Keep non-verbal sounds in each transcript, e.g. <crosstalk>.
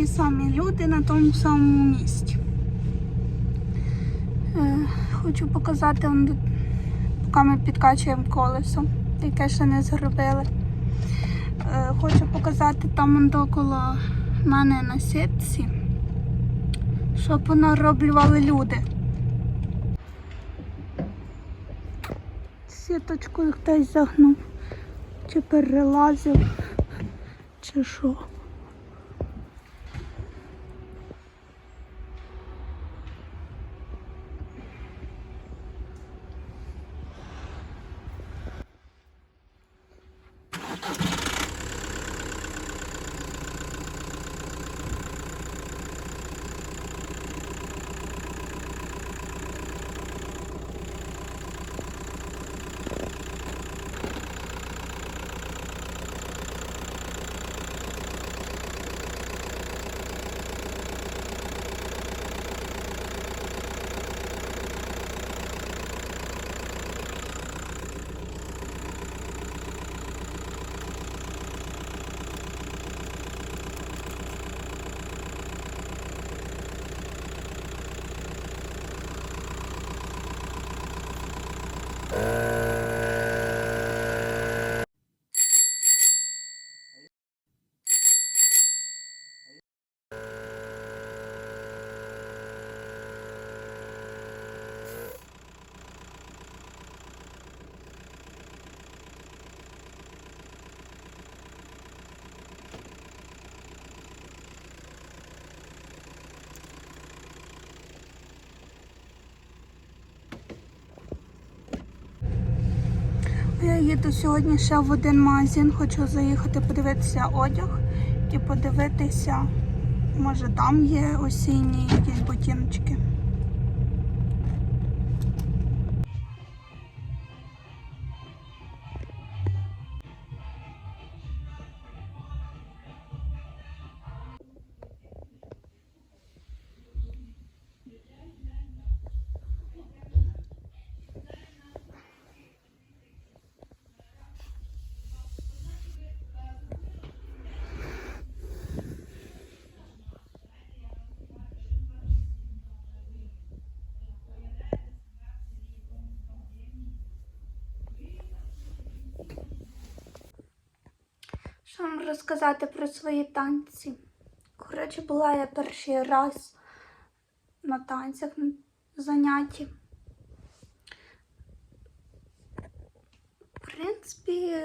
такі самі люди на тому самому місці. Е, хочу показати, тут, поки ми підкачуємо колесо, яке ще не зробили. Е, хочу показати там он мене на сітці, що понароблювали люди. Сіточкою хтось загнув, чи перелазив, чи що. Я їду сьогодні ще в один магазин, хочу заїхати подивитися одяг і подивитися, може там є осінні якісь ботиночки. Що вам розказати про свої танці? Коротше, була я перший раз на танцях на занятті. В принципі,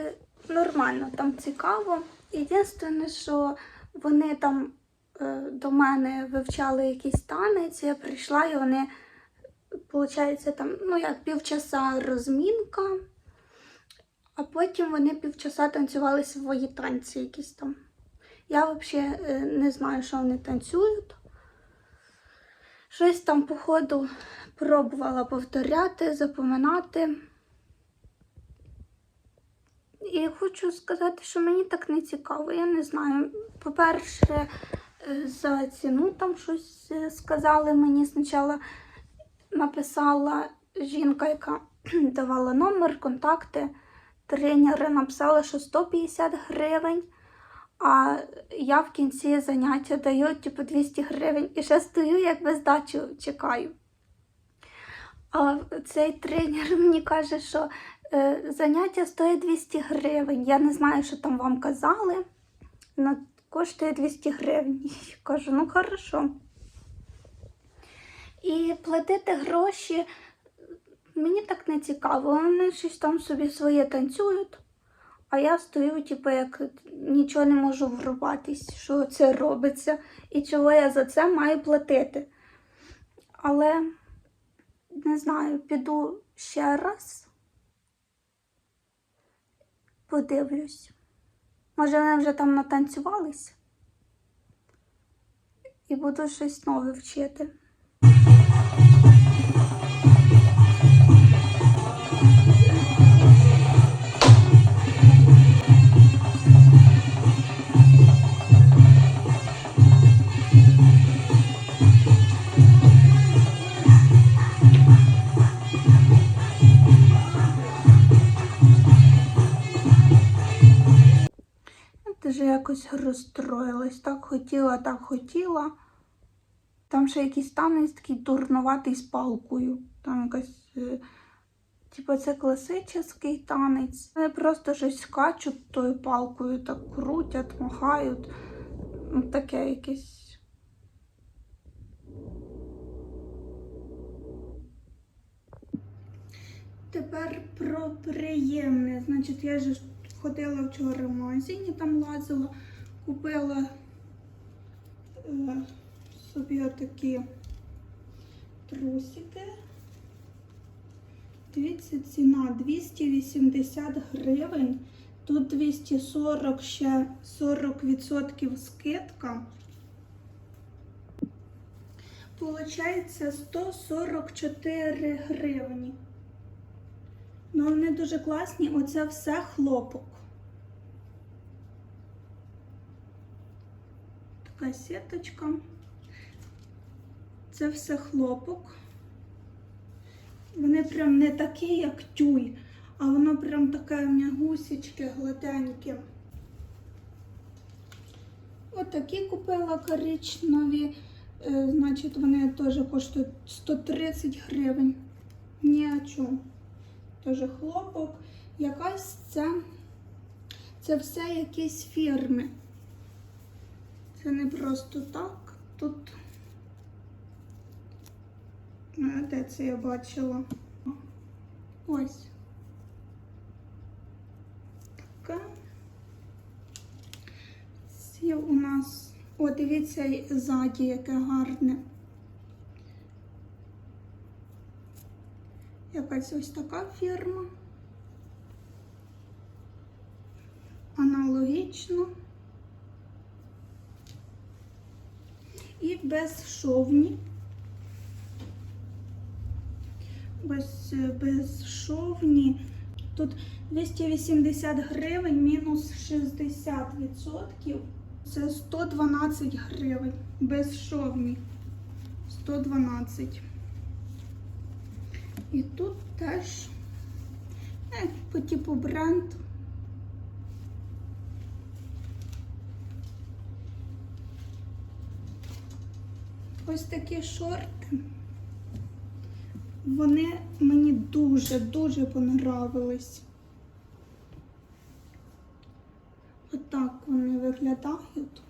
нормально, там цікаво. Єдине, що вони там е, до мене вивчали якийсь танець, я прийшла і вони, виходить, там, ну як півчаса розмінка. А потім вони півчаса танцювали свої танці якісь там. Я взагалі е, не знаю, що вони танцюють. Щось там, походу, пробувала повторяти, запоминати. І хочу сказати, що мені так не цікаво. Я не знаю. По-перше, е, за ціну там щось е, сказали мені. Спочатку написала жінка, яка <clears throat> давала номер, контакти тренера написала, що 150 гривень, а я в кінці заняття даю типу 200 гривень і ще стою, як без здачу чекаю. А цей тренер <laughs> мені каже, що е, заняття стоїть 200 гривень. Я не знаю, що там вам казали. але коштує 200 гривень. <laughs> Я кажу, ну хорошо. І платити гроші Мені так не цікаво, вони щось там собі своє танцюють, а я стою, типу, як нічого не можу врубатись, що це робиться і чого я за це маю платити. Але не знаю, піду ще раз, подивлюсь. Може, вони вже там натанцювались і буду щось нове вчити. Якось розстроїлась. Так хотіла, так хотіла. Там ще якийсь танець такий дурнуватий з палкою. Там якась. е, Типу, це класичний танець. Вони просто щось скачуть тою палкою, так крутять, махають. Ну, таке якесь. Тепер про приємне. Значить, я ж ходила вчора в магазині, там лазила, купила е, собі отакі трусики. Дивіться, ціна 280 гривень. Тут 240 ще 40% скидка. Получається 144 гривні. Ну, вони дуже класні. Оце все хлопок. Така сіточка. Це все хлопок. Вони прям не такі, як тюль, а воно прям таке м'ягусічке, гладеньке. Отакі купила коричневі, е, значить, вони теж коштують 130 гривень. Ні о чому. Теж хлопок. Якась це, це все якісь фірми. Це не просто так. Тут А, Де це я бачила? Ось. Така. Це у нас. О, дивіться ззаді, яке гарне. Якась ось така фірма. Аналогічно. І безшовні. Ось е, безшовні. Тут 280 гривень мінус 60%. Це 112 гривень. Безшовні. 112. І тут теж е, по типу бренд. Ось такі шорти. Вони мені дуже-дуже понравились. Отак вони виглядають.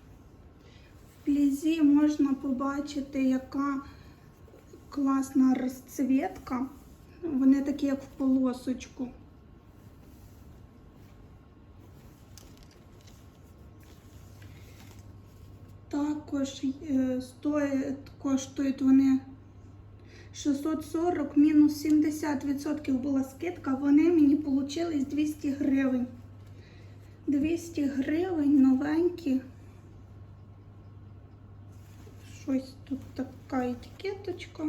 В плізі можна побачити, яка класна розцвітка. Вони такі, як в полосочку. Також е, стоїть, коштують вони 640 мінус 70% була скидка, вони мені получились 200 гривень. 200 гривень новенькі. Щось тут така етикеточка.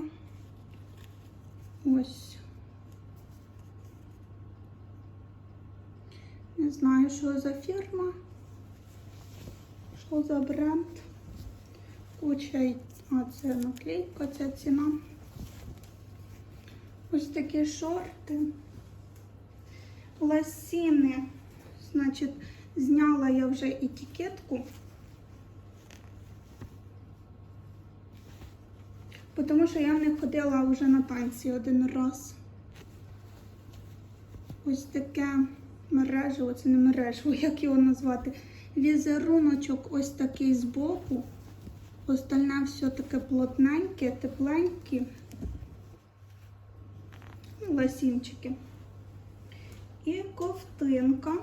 Ось. Не знаю, що за фірма, що за бренд. Куча, й- а це наклейка, ця ціна. Ось такі шорти. Ласіни. Значить, зняла я вже етикетку. Тому що я не ходила вже на танці один раз. Ось таке мережево, це не мережево, <laughs> як його назвати. Візеруночок ось такий збоку. Остальне все таке плотненьке, тепленьке. Ну, Ласінчики. І ковтинка.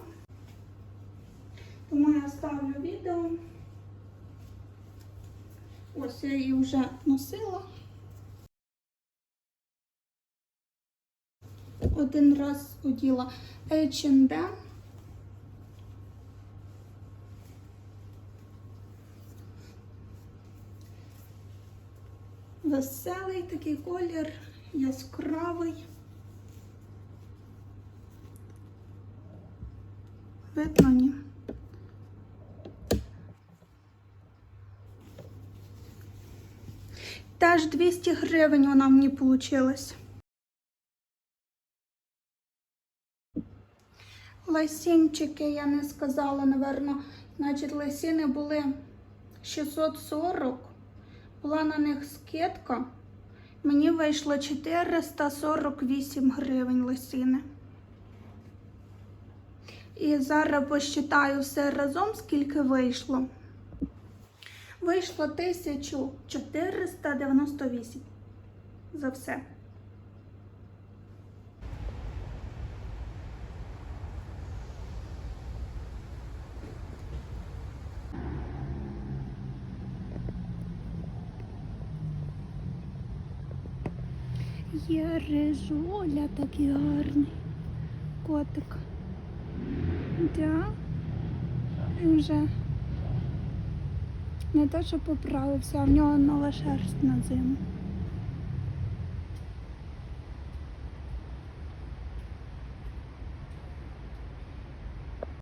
Тому я ставлю відео. Ось я її вже носила. Один раз оділа H&M. Веселий такий колір, яскравий. Видно, ні? Теж 200 гривень вона мені получилась. Лосінчики я не сказала, напевно, Значить, лисини були 640, була на них скидка. Мені вийшло 448 гривень лисини. І зараз посчитаю все разом, скільки вийшло. Вийшло 1498 за все. Є такий гарний котик. Да. Він вже не те, що поправився, а в нього нова шерсть на зиму.